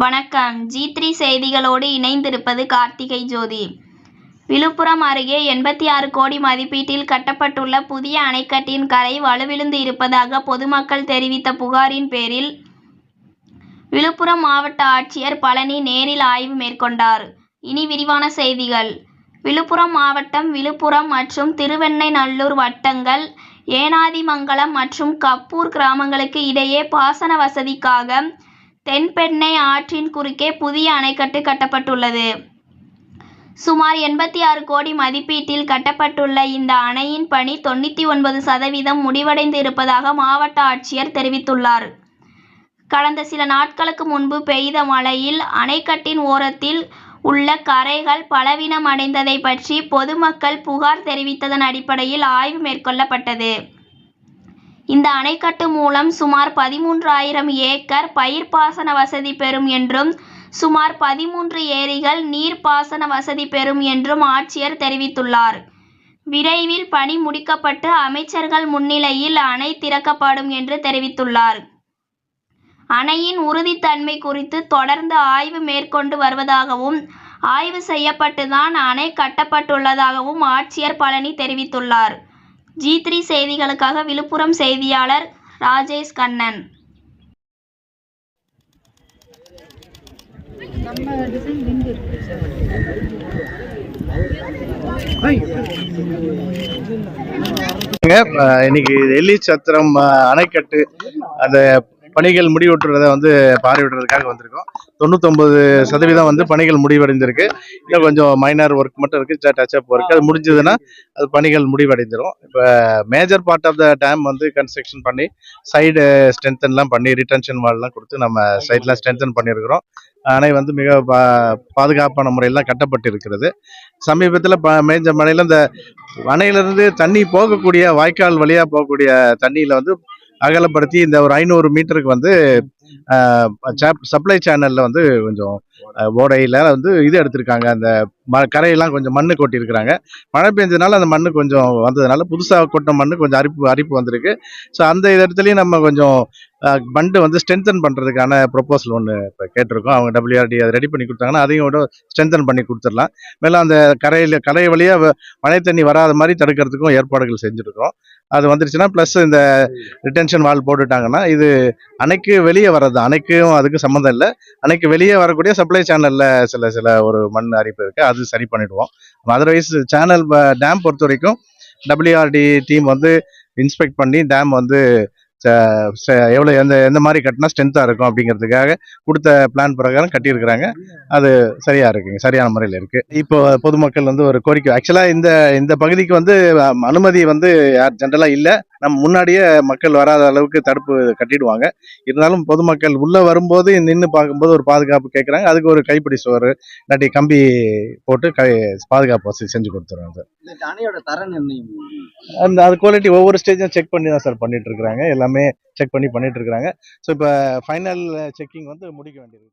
வணக்கம். G three செய்திகளோடு இணைந்திருப்பது கார்த்திகை ஜோதி. விழுப்புரம் அருகே எண்பத்தி ஆறு கோடி மதிப்பீட்டில் கட்டப்பட்டுள்ள புதிய அணைக்கட்டின் கரை வலுவிழுந்து இருப்பதாக பொதுமக்கள் தெரிவித்த புகாரின் பேரில் விழுப்புரம் மாவட்ட ஆட்சியர் பழனி நேரில் ஆய்வு மேற்கொண்டார். இனி விரிவான செய்திகள். விழுப்புரம் மாவட்டம் விழுப்புரம் மற்றும் திருவெண்ணைநல்லூர் வட்டங்கள் ஏனாதிமங்கலம் மற்றும் கப்பூர் கிராமங்களுக்கு இடையே பாசன வசதிக்காக தென்பெண்ணை ஆற்றின் குறுக்கே புதிய அணைக்கட்டு கட்டப்பட்டுள்ளது. சுமார் எண்பத்தி ஆறு கோடி மதிப்பீட்டில் கட்டப்பட்டுள்ள இந்த அணையின் பணி தொண்ணூற்றி ஒன்பது சதவீதம் முடிவடைந்து இருப்பதாக மாவட்ட ஆட்சியர் தெரிவித்துள்ளார். கடந்த சில நாட்களுக்கு முன்பு பெய்த மழையில் அணைக்கட்டின் ஓரத்தில் உள்ள கரைகள் பலவீனமடைந்ததை பற்றி பொதுமக்கள் புகார் தெரிவித்ததன் அடிப்படையில் ஆய்வு மேற்கொள்ளப்பட்டது. இந்த அணைக்கட்டு மூலம் சுமார் பதிமூன்று ஆயிரம் ஏக்கர் பயிர்ப்பாசன வசதி பெறும் என்றும் சுமார் பதிமூன்று ஏரிகள் நீர்ப்பாசன வசதி பெறும் என்றும் ஆட்சியர் தெரிவித்துள்ளார். விரைவில் பணி முடிக்கப்பட்டு அமைச்சர்கள் முன்னிலையில் அணை திறக்கப்படும் என்று தெரிவித்துள்ளார். அணையின் உறுதித்தன்மை குறித்து தொடர்ந்து ஆய்வு மேற்கொண்டு வருவதாகவும் ஆய்வு செய்யப்பட்டு தான் அணை கட்டப்பட்டுள்ளதாகவும் ஆட்சியர் பழனி தெரிவித்துள்ளார். ஜி த்ரீ செய்திகளுக்காக விழுப்புரம் செய்தியாளர் ராஜேஷ் கண்ணன். நம்ம டிசைன் இன்னைக்கு எல்லி சத்திரம் அணைக்கட்டு அந்த பணிகள் முடிவுற்றுறதை வந்து பார்வையிடுறதுக்காக வந்திருக்கோம். தொண்ணூத்தொம்பது சதவீதம் வந்து பணிகள் முடிவடைந்திருக்கு. இன்னும் கொஞ்சம் மைனர் ஒர்க் மட்டும் இருக்கு. டச் அப் ஒர்க் அது முடிஞ்சதுன்னா அது பணிகள் முடிவடைந்துரும். இப்போ major part of the dam வந்து கன்ஸ்ட்ரக்ஷன் பண்ணி சைடு ஸ்ட்ரென்தன்லாம் பண்ணி ரிட்டன்ஷன் வால்லாம் கொடுத்து நம்ம சைட்லாம் ஸ்ட்ரென்தன் பண்ணியிருக்கிறோம். அணை வந்து மிக பா- பாதுகாப்பான முறையில் கட்டப்பட்டு இருக்கிறது சமீபத்தில் ப மேஞ்ச மழையில் இந்த அணையிலிருந்து தண்ணி போகக்கூடிய வாய்க்கால் வழியாக போகக்கூடிய தண்ணியில் வந்து அகலப்படுத்தி இந்த ஒரு ஐநூறு மீட்டருக்கு வந்து சப்ளை சேனல்ல வந்து கொஞ்சம் ஓடையில் ஓடையில வந்து இது எடுத்திருக்காங்க. அந்த ம கரையெல்லாம் கொஞ்சம் மண்ணு கொட்டியிருக்கிறாங்க. மழை பெஞ்சதுனால அந்த மண்ணு கொஞ்சம் வந்ததுனால புதுசாக கொட்டின மண்ணு கொஞ்சம் அரிப்பு அரிப்பு வந்திருக்கு. ஸோ அந்த இடத்துலையும் நம்ம கொஞ்சம் பண்டு வந்து ஸ்ட்ரென்தன் பண்ணுறதுக்கான ப்ரொப்போசல் ஒன்று இப்போ கேட்டிருக்கோம். அவங்க டபிள்யூஆர்டி அதை ரெடி பண்ணி கொடுத்தாங்கன்னா அதையும் விட ஸ்ட்ரென்தன் பண்ணி கொடுத்துடலாம். மேலும் அந்த கரையில் கரை வழியாக மழை தண்ணி வராத மாதிரி தடுக்கிறதுக்கும் ஏற்பாடுகள் செஞ்சுருக்கோம் அது வந்துருச்சுன்னா ப்ளஸ் இந்த ரிட்டென்ஷன் வால் போட்டுட்டாங்கன்னா இது அணைக்கு வெளியே வர்றது. அணைக்கும் அதுக்கு சம்மந்தம் இல்லை. அணைக்கு வெளியே வரக்கூடிய சப்ளை சேனலில் சில சில ஒரு மண் அரிப்பு இருக்குது அது சரி பண்ணிவிடுவோம் அதர்வைஸ் சேனல் டேம் பொறுத்த வரைக்கும் டபிள்யூஆர்டி டீம் வந்து இன்ஸ்பெக்ட் பண்ணி டேம் வந்து எவ்வளோ எந்த எந்த மாதிரி கட்டினா ஸ்ட்ரென்த்தாக இருக்கும் அப்படிங்கிறதுக்காக கொடுத்த பிளான் பிரகாரம் கட்டியிருக்கிறாங்க. அது சரியா இருக்குங்க சரியான முறையில் இருக்கு. இப்போ பொதுமக்கள் வந்து ஒரு கோரிக்கை ஆக்சுவலாக இந்த இந்த பகுதிக்கு வந்து அனுமதி வந்து யார் ஜென்ரலாக இல்லை. நம்ம முன்னாடியே மக்கள் வராத அளவுக்கு தடுப்பு கட்டிடுவாங்க. இருந்தாலும் பொதுமக்கள் உள்ள வரும்போது நின்று பார்க்கும்போது ஒரு பாதுகாப்பு கேட்குறாங்க. அதுக்கு ஒரு கைப்பிடி சோறு இல்லாட்டி கம்பி போட்டு கை பாதுகாப்பு வசதி செஞ்சு கொடுத்துருவோம் சார். இந்த அணையோட தர நிர்ணயம் அந்த அது குவாலிட்டி ஒவ்வொரு ஸ்டேஜும் செக் பண்ணி தான் சார் பண்ணிட்டு இருக்கிறாங்க. எல்லாமே செக் பண்ணி பண்ணிட்டு இருக்கிறாங்க. ஸோ இப்போ ஃபைனல் செக்கிங் வந்து முடிக்க வேண்டியது.